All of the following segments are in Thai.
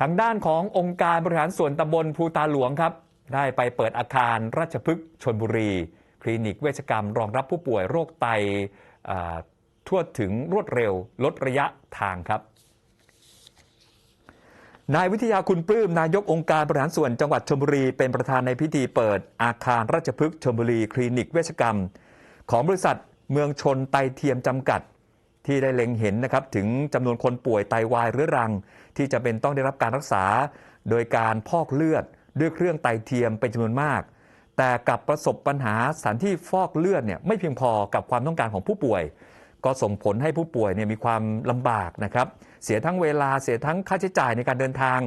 ทางด้านขององค์การบริหารส่วนตำบลภูตาหลวงครับ ได้ไปเปิดอาคารราชพฤกษ์ชนบุรี คลินิกเวชกรรมรองรับผู้ป่วยโรคไตทั่วถึงรวดเร็ว ลดระยะทางครับนายวิทยาคุณปลื้มนายกองค์การบริหารส่วนจังหวัดชลบุรี เป็นประธานในพิธีเปิดอาคารราชพฤกษ์ชลบุรี คลินิกเวชกรรม ของบริษัทเมืองชนไตเทียมจำกัด ที่ได้เล็งเห็นนะครับถึงจำนวนคนป่วยไตวายเรื้อรัง ที่จะเป็นต้องได้รับการรักษา โดยการพอกเลือดด้วยเครื่องไตเทียมเป็นจำนวนมาก แต่กับประสบปัญหาสถานที่ฟอกเลือดเนี่ยไม่เพียงพอกับความต้องการของผู้ป่วย ก็ส่งผลให้ผู้ป่วยเนี่ยมีความลำบากนะครับเสียทั้งเวลาเสียทั้งค่าใช้จ่ายในการเดินทาง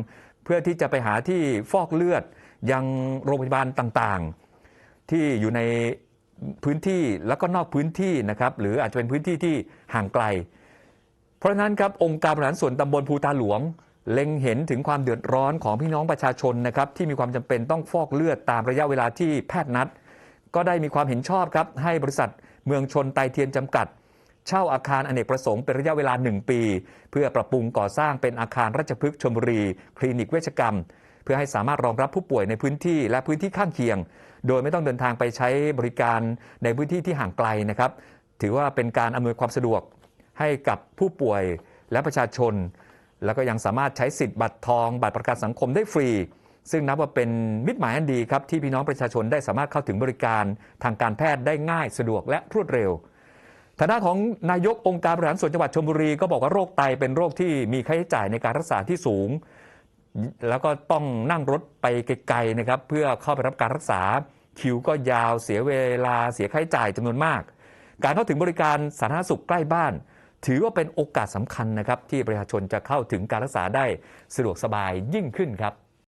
เพื่อที่จะไปหาที่ฟอกเลือดยังโรงพยาบาลต่างๆ ที่อยู่ใน พื้นที่แล้วก็นอกพื้นที่นะครับหรืออาจจะเป็นพื้นที่ที่ห่างไกล เพราะฉะนั้นครับองค์การบริหารส่วนตำบลภูตาหลวง เล็งเห็นถึงความเดือดร้อนของพี่น้องประชาชนนะครับที่มีความจำเป็นต้องฟอกเลือดตามระยะเวลาที่แพทย์นัด ก็ได้มีความเห็นชอบครับให้บริษัทเมืองชนไตเทียนจำกัด เช่าอาคารอเนกประสงค์เป็นระยะเวลา 1 ปี เพื่อปรับปรุงก่อสร้างเป็นอาคารราชพฤกษ์ชลบุรี คลินิกเวชกรรม เพื่อให้สามารถรองรับผู้ป่วยในพื้นที่และพื้นที่ข้างเคียง โดยไม่ต้องเดินทางไปใช้บริการในพื้นที่ที่ห่างไกลนะครับ ถือว่าเป็นการอำนวยความสะดวกให้กับผู้ป่วยและประชาชน แล้วก็ยังสามารถใช้สิทธิ์บัตรทอง บัตรประกันสังคมได้ฟรี ซึ่งนับว่าเป็นมิตรหมายอันดีครับที่พี่น้องประชาชนได้สามารถเข้าถึงบริการทางการแพทย์ได้ง่ายสะดวกและรวดเร็วทางด้านของนายกองค์การบริหารส่วนจังหวัดชลบุรีก็บอกว่าโรคไตเป็นโรคที่มีค่าใช้จ่ายในการรักษาที่สูง แล้วก็ต้องนั่งรถไปไกลๆนะครับเพื่อเข้าไปรับการรักษาคิวก็ยาวเสียเวลาเสียค่าใช้จ่ายจำนวนมาก การเข้าถึงบริการสาธารณสุขใกล้บ้าน ถือว่าเป็นโอกาสสำคัญนะครับที่ประชาชนจะเข้าถึงการรักษาได้สะดวกสบายยิ่งขึ้นครับ